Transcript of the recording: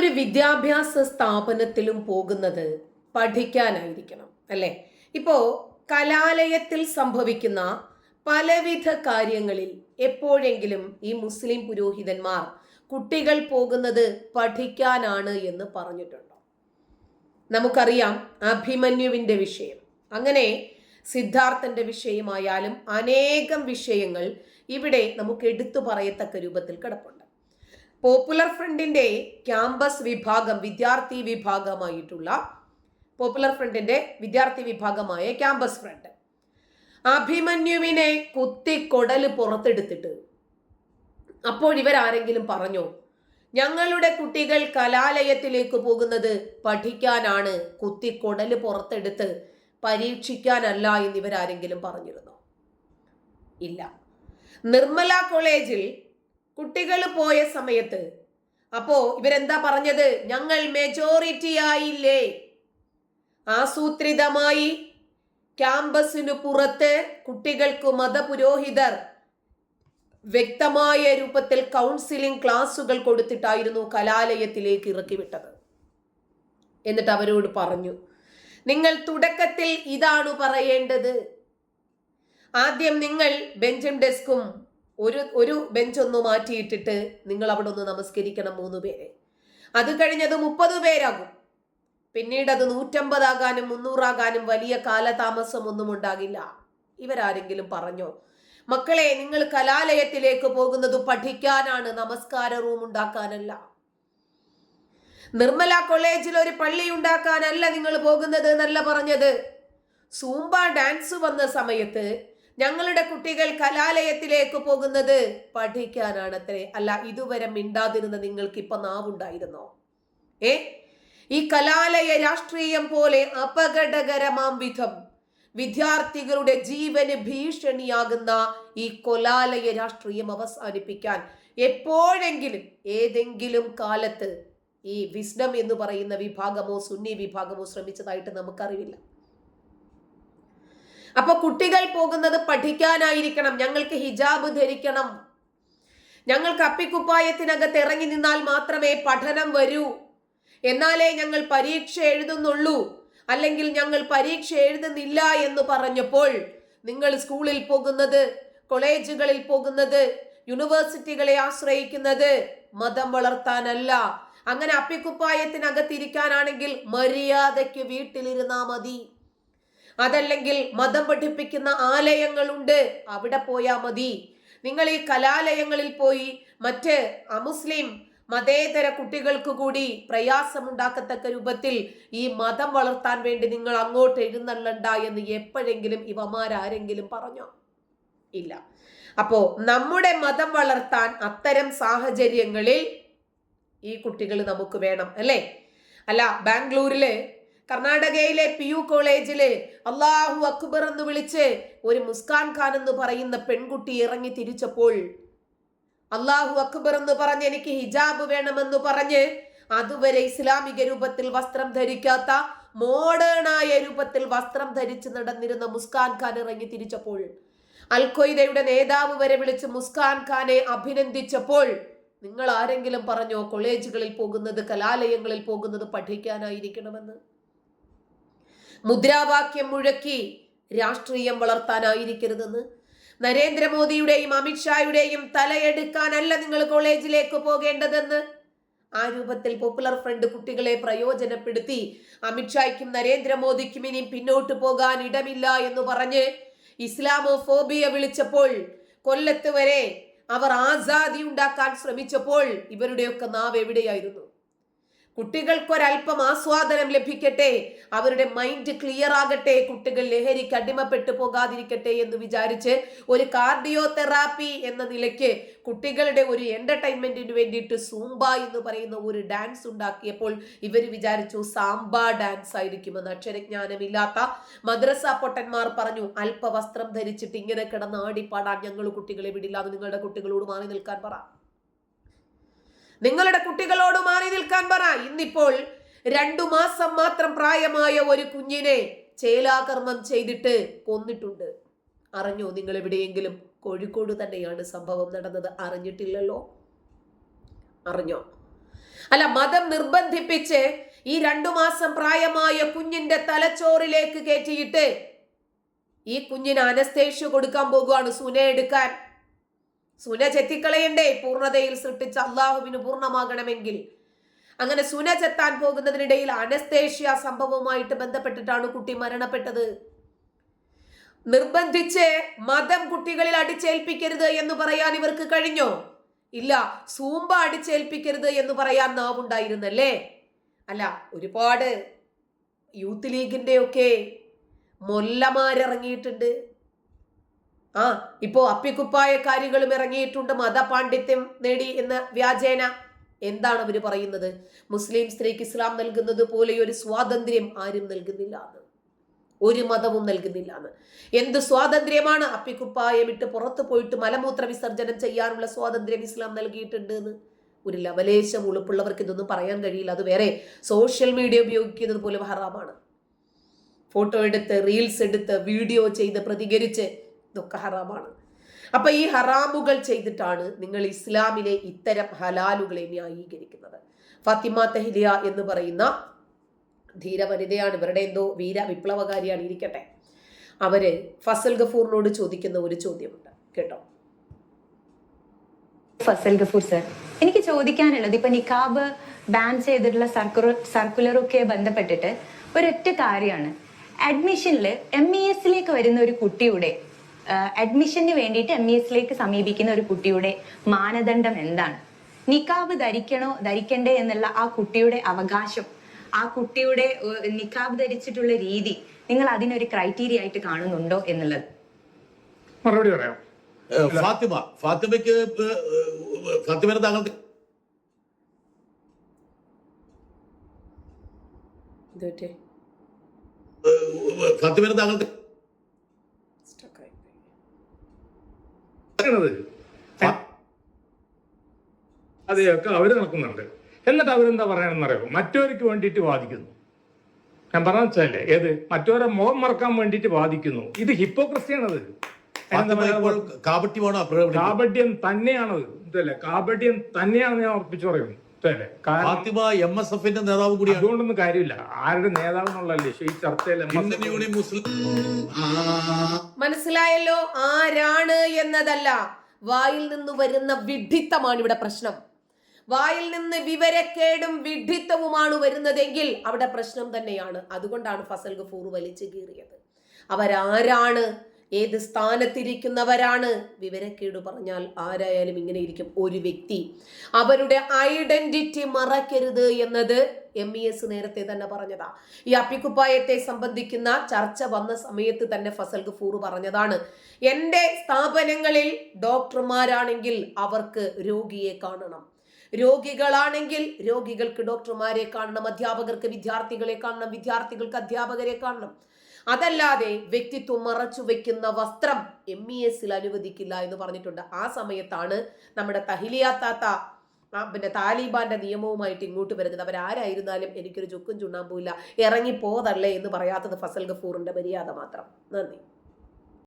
ഒരു വിദ്യാഭ്യാസ സ്ഥാപനത്തിലും പോകുന്നത് പഠിക്കാനായിരിക്കണം അല്ലേ? ഇപ്പോ കലാലയത്തിൽ സംഭവിക്കുന്ന പലവിധ കാര്യങ്ങളിൽ എപ്പോഴെങ്കിലും ഈ മുസ്ലിം പുരോഹിതന്മാർ കുട്ടികൾ പോകുന്നത് പഠിക്കാനാണ് എന്ന് പറഞ്ഞിട്ടുണ്ടോ? നമുക്കറിയാം അഭിമന്യുവിന്റെ വിഷയം. അങ്ങനെ സിദ്ധാർത്ഥന്റെ വിഷയമായാലും അനേകം വിഷയങ്ങൾ ഇവിടെ നമുക്ക് എടുത്തു പറയത്തക്ക രൂപത്തിൽ കിടപ്പുണ്ട്. പോപ്പുലർ ഫ്രണ്ടിന്റെ ക്യാമ്പസ് വിഭാഗം വിദ്യാർത്ഥി വിഭാഗമായിട്ടുള്ള പോപ്പുലർ ഫ്രണ്ടിന്റെ വിദ്യാർത്ഥി വിഭാഗമായ ക്യാമ്പസ് ഫ്രണ്ട് അഭിമന്യുവിനെ കുത്തി കൊടൽ പുറത്തെടുത്തിട്ട്. അപ്പോൾ ഇവരാരെങ്കിലും പറഞ്ഞോ? ഞങ്ങളുടെ കുട്ടികൾ കലാലയത്തിലേക്ക് പോകുന്നത് പഠിക്കാനാണ്. കുത്തി കൊടൽ പുറത്തെടുത്ത് പരീക്ഷിക്കാനല്ല എന്നിവരാരെങ്കിലും പറഞ്ഞിരുന്നോ? ഇല്ല. നിർമ്മല കോളേജിൽ കുട്ടികൾ പോയ സമയത്ത്. അപ്പോ ഇവരെന്താ പറഞ്ഞത്? ഞങ്ങൾ മെജോറിറ്റി ആയില്ലേ? ആസൂത്രിതമായി ക്യാമ്പസിനു പുറത്ത് കുട്ടികൾക്ക് മതപുരോഹിതർ വ്യക്തമായ രൂപത്തിൽ കൗൺസിലിംഗ് ക്ലാസുകൾ കൊടുത്തിട്ടായിരുന്നു കലാലയത്തിലേക്ക് ഇറക്കി വിട്ടത് എന്നിട്ട് അവരോട് പറഞ്ഞു നിങ്ങൾ തുടക്കത്തിൽ ഇതാണ് പറയേണ്ടത്. ആദ്യം നിങ്ങൾ ബെഞ്ചും ഡെസ്കും ഒരു ഒരു ബെഞ്ച് ഒന്ന് മാറ്റിയിട്ടിട്ട് നിങ്ങൾ അവിടെ ഒന്ന് നമസ്കരിക്കണം മൂന്ന് പേരെ. അത് കഴിഞ്ഞത് മുപ്പത് പേരാകും. പിന്നീട് അത് നൂറ്റമ്പതാകാനും മുന്നൂറാകാനും വലിയ കാലതാമസം ഒന്നും ഉണ്ടാകില്ല. ഇവരാരെങ്കിലും പറഞ്ഞോ? മക്കളെ നിങ്ങൾ കലാലയത്തിലേക്ക് പോകുന്നത് പഠിക്കാനാണ് നമസ്കാര റൂം ഉണ്ടാക്കാനല്ല. നിർമ്മല കോളേജിൽ ഒരു പള്ളി ഉണ്ടാക്കാനല്ല നിങ്ങൾ പോകുന്നത് എന്നല്ല പറഞ്ഞത്. സൂംബ ഡാൻസ് വന്ന സമയത്ത് ഞങ്ങളുടെ കുട്ടികൾ കലാലയത്തിലേക്ക് പോകുന്നത് പഠിക്കാനാണത്രേ. അല്ല ഇതുവരെ മിണ്ടാതിരുന്ന നിങ്ങൾക്ക് ഇപ്പൊ നാവുണ്ടായിരുന്നോ? ഏ? ഈ കലാലയ രാഷ്ട്രീയം പോലെ അപകടകരമാം വിധം വിദ്യാർത്ഥികളുടെ ജീവന് ഭീഷണിയാകുന്ന ഈ കൊലാലയ രാഷ്ട്രീയം അവസാനിപ്പിക്കാൻ എപ്പോഴെങ്കിലും ഏതെങ്കിലും കാലത്ത് ഈ വിസ്ഡം എന്ന് പറയുന്ന വിഭാഗമോ സുന്നി വിഭാഗമോ ശ്രമിച്ചതായിട്ട് നമുക്കറിയില്ല അപ്പൊ കുട്ടികൾ പോകുന്നത് പഠിക്കാനായിരിക്കണം. ഞങ്ങൾക്ക് ഹിജാബ് ധരിക്കണം. ഞങ്ങൾക്ക് അപ്പിക്കുപ്പായത്തിനകത്ത് ഇറങ്ങി നിന്നാൽ മാത്രമേ പഠനം വരൂ. എന്നാലേ ഞങ്ങൾ പരീക്ഷ എഴുതുന്നുള്ളൂ. അല്ലെങ്കിൽ ഞങ്ങൾ പരീക്ഷ എഴുതുന്നില്ല എന്ന് പറഞ്ഞപ്പോൾ നിങ്ങൾ സ്കൂളിൽ പോകുന്നത് കോളേജുകളിൽ പോകുന്നത് യൂണിവേഴ്സിറ്റികളെ ആശ്രയിക്കുന്നത് മതം വളർത്താനല്ല. അങ്ങനെ അപ്പിക്കുപ്പായത്തിനകത്തിരിക്കാനാണെങ്കിൽ മര്യാദയ്ക്ക് വീട്ടിലിരുന്നാ മതി. അതല്ലെങ്കിൽ മതം പഠിപ്പിക്കുന്ന ആലയങ്ങളുണ്ട്. അവിടെ പോയാൽ മതി. നിങ്ങൾ ഈ കലാലയങ്ങളിൽ പോയി മറ്റ് അമുസ്ലിം മതേതര കുട്ടികൾക്ക് കൂടി പ്രയാസമുണ്ടാക്കത്തക്ക രൂപത്തിൽ ഈ മതം വളർത്താൻ വേണ്ടി നിങ്ങൾ അങ്ങോട്ട് എഴുന്നള്ളണ്ട എന്ന് എപ്പോഴെങ്കിലും ഇവമാരാരെങ്കിലും പറഞ്ഞോ? ഇല്ല. അപ്പോ നമ്മുടെ മതം വളർത്താൻ അത്തരം സാഹചര്യങ്ങളിൽ ഈ കുട്ടികൾ നമുക്ക് വേണം അല്ലേ? അല്ല ബാംഗ്ലൂരിൽ കർണാടകയിലെ പി യു കോളേജിൽ അള്ളാഹു അക്ബർ എന്ന് വിളിച്ച് ഒരു മുസ്കാൻ ഖാൻ എന്ന് പറയുന്ന പെൺകുട്ടി ഇറങ്ങി തിരിച്ചപ്പോൾ അള്ളാഹു അക്ബർ എന്ന് പറഞ്ഞ് എനിക്ക് ഹിജാബ് വേണമെന്ന് പറഞ്ഞ് അതുവരെ ഇസ്ലാമിക രൂപത്തിൽ വസ്ത്രം ധരിക്കാത്ത മോഡേണായ രൂപത്തിൽ വസ്ത്രം ധരിച്ച് നടന്നിരുന്ന മുസ്കാൻ ഖാൻ ഇറങ്ങി തിരിച്ചപ്പോൾ അൽഖ്വയ്ദയുടെ നേതാവ് വരെ വിളിച്ച് മുസ്കാൻ ഖാനെ അഭിനന്ദിച്ചപ്പോൾ നിങ്ങൾ ആരെങ്കിലും പറഞ്ഞോ കോളേജുകളിൽ പോകുന്നത് കലാലയങ്ങളിൽ പോകുന്നത് പഠിക്കാനായിരിക്കണമെന്ന്? മുദ്രാവാക്യം മുഴക്കി രാഷ്ട്രീയം വളർത്താനായിരിക്കരുതെന്ന്. നരേന്ദ്രമോദിയുടെയും അമിത്ഷായുടെയും തലയെടുക്കാനല്ല നിങ്ങൾ കോളേജിലേക്ക് പോകേണ്ടതെന്ന്. ആ രൂപത്തിൽ പോപ്പുലർ ഫ്രണ്ട് കുട്ടികളെ പ്രയോജനപ്പെടുത്തി അമിത്ഷായ്ക്കും നരേന്ദ്രമോദിക്കും ഇനി പിന്നോട്ട് പോകാൻ ഇടമില്ല എന്ന് പറഞ്ഞ് ഇസ്ലാമോ ഫോബിയ വിളിച്ചപ്പോൾ കൊല്ലത്ത് വരെ അവർ ആസാദി ഉണ്ടാക്കാൻ ശ്രമിച്ചപ്പോൾ ഇവരുടെയൊക്കെ നാവ് എവിടെയായിരുന്നു? കുട്ടികൾക്കൊരല്പം ആസ്വാദനം ലഭിക്കട്ടെ. അവരുടെ മൈൻഡ് ക്ലിയർ ആകട്ടെ. കുട്ടികൾ ലഹരിക്ക് അടിമപ്പെട്ടു പോകാതിരിക്കട്ടെ എന്ന് വിചാരിച്ച് ഒരു കാർഡിയോ തെറാപ്പി എന്ന നിലയ്ക്ക് കുട്ടികളുടെ ഒരു എന്റർടൈൻമെന്റിന് വേണ്ടിയിട്ട് സൂംബ എന്ന് പറയുന്ന ഒരു ഡാൻസ് ഉണ്ടാക്കിയപ്പോൾ ഇവർ വിചാരിച്ചു സാംബ ഡാൻസ് ആയിരിക്കുമെന്ന്. അക്ഷരജ്ഞാനമില്ലാത്ത മദ്രസ പൊട്ടന്മാർ പറഞ്ഞു അല്പവസ്ത്രം ധരിച്ചിട്ട് ഇങ്ങനെ കിടന്ന് ആടിപ്പാടാൻ ഞങ്ങൾ കുട്ടികളെ വിടില്ല. അത് നിങ്ങളുടെ കുട്ടികളോട് മാറി നിൽക്കാൻ പറ. നിങ്ങളുടെ കുട്ടികളോട് മാറി നിൽക്കാൻ പറ. ഇന്നിപ്പോൾ രണ്ടു മാസം മാത്രം പ്രായമായ ഒരു കുഞ്ഞിനെ ചേലാകർമ്മം ചെയ്തിട്ട് കൊന്നിട്ടുണ്ട്. അറിഞ്ഞോ നിങ്ങൾ എവിടെയെങ്കിലും? കോഴിക്കോട് തന്നെയാണ് സംഭവം നടന്നത്. അറിഞ്ഞിട്ടില്ലല്ലോ? അറിഞ്ഞോ? അല്ല മതം നിർബന്ധിപ്പിച്ച് ഈ രണ്ടു മാസം പ്രായമായ കുഞ്ഞിന്റെ തലച്ചോറിലേക്ക് കയറ്റിയിട്ട് ഈ കുഞ്ഞിന് അനസ്തേഷ്യ കൊടുക്കാൻ പോകുകയാണ് സുന എടുക്കാൻ. സുന ചെത്തിക്കളയണ്ടേ പൂർണതയിൽ സൃഷ്ടിച്ച അള്ളാഹുവിന് പൂർണമാകണമെങ്കിൽ. അങ്ങനെ സുന ചെത്താൻ പോകുന്നതിനിടയിൽ അനസ്തേഷ്യ സംഭവവുമായിട്ട് ബന്ധപ്പെട്ടിട്ടാണ് കുട്ടി മരണപ്പെട്ടത്. നിർബന്ധിച്ച് മതം കുട്ടികളിൽ അടിച്ചേൽപ്പിക്കരുത് എന്ന് പറയാൻ ഇവർക്ക് കഴിഞ്ഞോ? ഇല്ല സൂമ്പ അടിച്ചേൽപ്പിക്കരുത് എന്ന് പറയാൻ നാവുണ്ടായിരുന്നല്ലേ? അല്ല ഒരുപാട് യൂത്ത് ലീഗിന്റെ ഒക്കെ മൊല്ലമാരിറങ്ങിയിട്ടുണ്ട്. ആ ഇപ്പോ അപ്പിക്കുപ്പായക്കാരികളും ഇറങ്ങിയിട്ടുണ്ട് മതപാണ്ഡിത്യം നേടി എന്ന വ്യാജേന. എന്താണ് അവർ പറയുന്നത്? മുസ്ലിം സ്ത്രീക്ക് ഇസ്ലാം നൽകുന്നത് പോലെ ഒരു സ്വാതന്ത്ര്യം ആരും നൽകുന്നില്ല എന്ന്. ഒരു മതവും നൽകുന്നില്ല എന്ന്. എന്ത് സ്വാതന്ത്ര്യമാണ് അപ്പിക്കുപ്പായം ഇട്ട് പുറത്തു പോയിട്ട് മലമൂത്ര വിസർജനം ചെയ്യാനുള്ള സ്വാതന്ത്ര്യം ഇസ്ലാം നൽകിയിട്ടുണ്ട് എന്ന്? ഒരു ലവലേശം ഉളുപ്പുള്ളവർക്ക് ഇതൊന്നും പറയാൻ കഴിയില്ല. അത് വേറെ സോഷ്യൽ മീഡിയ ഉപയോഗിക്കുന്നത് പോലും ഹറാമാണ്. ഫോട്ടോ എടുത്ത് റീൽസ് എടുത്ത് വീഡിയോ ചെയ്ത് പ്രതികരിച്ച് ഇതൊക്കെ ഹറാമാണ്. അപ്പൊ ഈ ഹറാമുകൾ ചെയ്തിട്ടാണ് നിങ്ങൾ ഇസ്ലാമിലെ ഇത്തരം ഹലാലുകളെ ന്യായീകരിക്കുന്നത്. ഫാത്തിമ തെഹ്ലിയ എന്ന് പറയുന്ന ധീര വനിതയാണ് ഇവരുടെ എന്തോ വീര വിപ്ലവകാരിയാണ്. ഇരിക്കട്ടെ. അവർ ഫസൽ ഗഫൂറിനോട് ചോദിക്കുന്ന ഒരു ചോദ്യമുണ്ട്. കേട്ടോ? ഫസൽ ഗഫൂർ സർ എനിക്ക് ചോദിക്കാനുള്ളത് ഇപ്പൊ നിക്കാബ് ബാൻ ചെയ്തിട്ടുള്ള സർക്കുലർ സർക്കുലറൊക്കെ ബന്ധപ്പെട്ടിട്ട് ഒരൊറ്റ കാര്യമാണ്. അഡ്മിഷനിൽ എം ഇ എസിലേക്ക് വരുന്ന ഒരു കുട്ടിയുടെ അഡ്മിഷന് വേണ്ടിയിട്ട് എം ഇ എസിലേക്ക് സമീപിക്കുന്ന ഒരു കുട്ടിയുടെ മാനദണ്ഡം എന്താണ്? നിക്കാബ് ധരിക്കണോ ധരിക്കണ്ടേ എന്നുള്ള ആ കുട്ടിയുടെ അവകാശം ആ കുട്ടിയുടെ നിക്കാബ് ധരിച്ചിട്ടുള്ള രീതി നിങ്ങൾ അതിനൊരു ക്രൈറ്റീരിയ ആയിട്ട് കാണുന്നുണ്ടോ എന്നുള്ളത്? മറുപടി പറയാം ഫാത്തിമ ഫാത്തിമയ്ക്ക് ഫാത്തിമനെ താങ്കൾക്ക് ഫാത്തിമനെ താങ്കൾക്ക് അതെയൊക്കെ അവർ നടക്കുന്നുണ്ട്. എന്നിട്ട് അവരെന്താ പറയണമെന്നറിയോ മറ്റവർക്ക് വേണ്ടിയിട്ട് വാദിക്കുന്നു. ഞാൻ പറഞ്ഞ വെച്ചല്ലേ ഏത്? മറ്റവരെ മുഖം മറക്കാൻ വേണ്ടിയിട്ട് വാദിക്കുന്നു. ഇത് ഹിപ്പോക്രസിയാണത്. കാപട്യം തന്നെയാണത് ഇതല്ലേ? കാപട്യം തന്നെയാണെന്ന് ഞാൻ ഉറപ്പിച്ചു പറയുന്നത് നേതാവ് കൂടി അതുകൊണ്ടൊന്നും കാര്യമില്ല. ആരുടെ നേതാവ് എന്നുള്ളല്ലേ ഈ ചർച്ചയിൽ ഇന്ത്യൻ യൂണിയൻ മുസ്ലിം ആ, മനസ്സിലായല്ലോ? ആരാണ് എന്നതല്ല. വായിൽ നിന്ന് വരുന്ന വിഡിത്തമാണ് ഇവിടെ പ്രശ്നം. വായിൽ നിന്ന് വിവരക്കേടും വിഡ്ഢിത്തവുമാണ് വരുന്നതെങ്കിൽ അവിടെ പ്രശ്നം തന്നെയാണ്. അതുകൊണ്ടാണ് ഫസൽ ഗഫൂർ വലിച്ചു കീറിയത്. അവരാരാണ്? ഏത് സ്ഥാനത്തിരിക്കുന്നവരാണ്? വിവരക്കേട് പറഞ്ഞാൽ ആരായാലും ഇങ്ങനെ ഇരിക്കും. ഒരു വ്യക്തി. അവരുടെ ഐഡന്റിറ്റി മറക്കരുത് എന്നത് എം ഇ എസ് നേരത്തെ തന്നെ പറഞ്ഞതാ. ഈ അപ്പിക്കുപ്പായത്തെ സംബന്ധിക്കുന്ന ചർച്ച വന്ന സമയത്ത് തന്നെ ഫസൽ ഗഫൂർ പറഞ്ഞതാണ്. എന്റെ സ്ഥാപനങ്ങളിൽ ഡോക്ടർമാരാണെങ്കിൽ അവർക്ക് രോഗിയെ കാണണം. രോഗികളാണെങ്കിൽ രോഗികൾക്ക് ഡോക്ടർമാരെ കാണണം അധ്യാപകർക്ക് വിദ്യാർത്ഥികളെ കാണണം വിദ്യാർത്ഥികൾക്ക് അധ്യാപകരെ കാണണം. അതല്ലാതെ വ്യക്തിത്വം മറച്ചു വെക്കുന്ന വസ്ത്രം എം ഇ എസിൽ അനുവദിക്കില്ല എന്ന് പറഞ്ഞിട്ടുണ്ട്. ആ സമയത്താണ് നമ്മുടെ തഹിലിയാത്താത്ത പിന്നെ താലിബാന്റെ നിയമവുമായിട്ട് ഇങ്ങോട്ട് വരുന്നത്. അവരാരായിരുന്നാലും എനിക്കൊരു ചുക്കും ഇറങ്ങി പോതല്ലേ എന്ന് പറയാത്തത് ഫസൽ ഗഫൂറിന്റെ മര്യാദ മാത്രം. നന്ദി.